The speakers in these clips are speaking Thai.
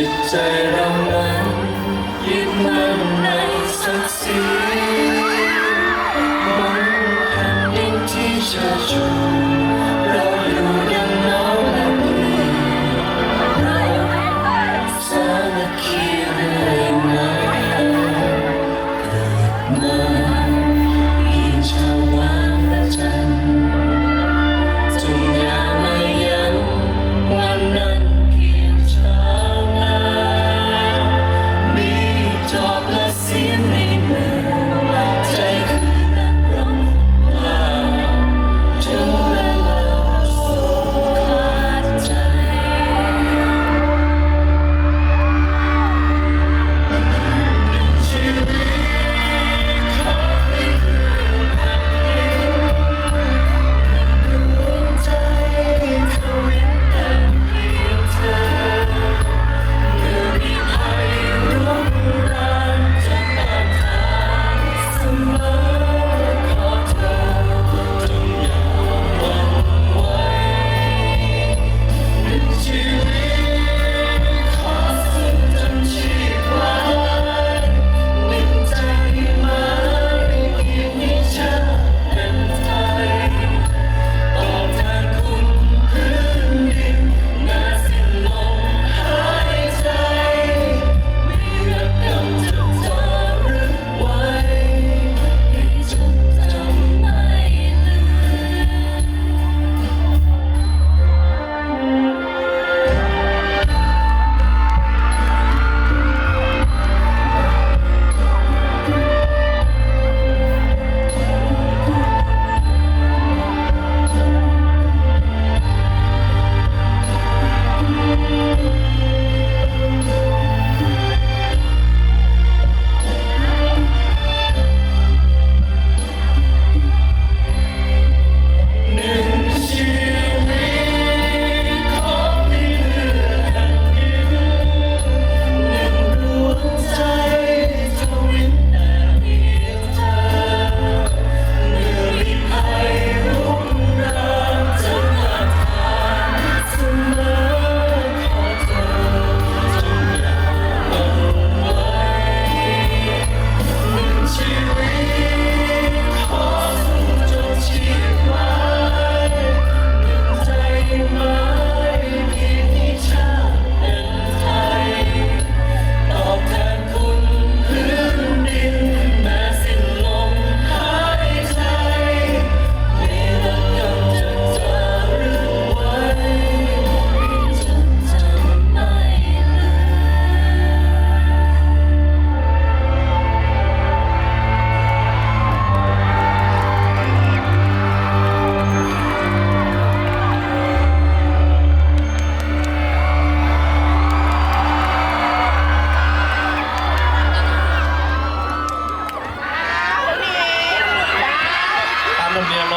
จิตใจเรานั้นยึดมั่นในศักดิ์ศรีบนแผ่นดินที่จะชู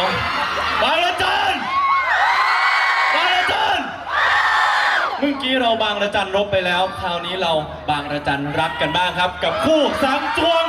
ผมบางระจันบางระจันเมื่อกี้เราบางระจันรบไปแล้ว คราวนี้เราบางระจันรักกันบ้างครับ กับคู่สามตัว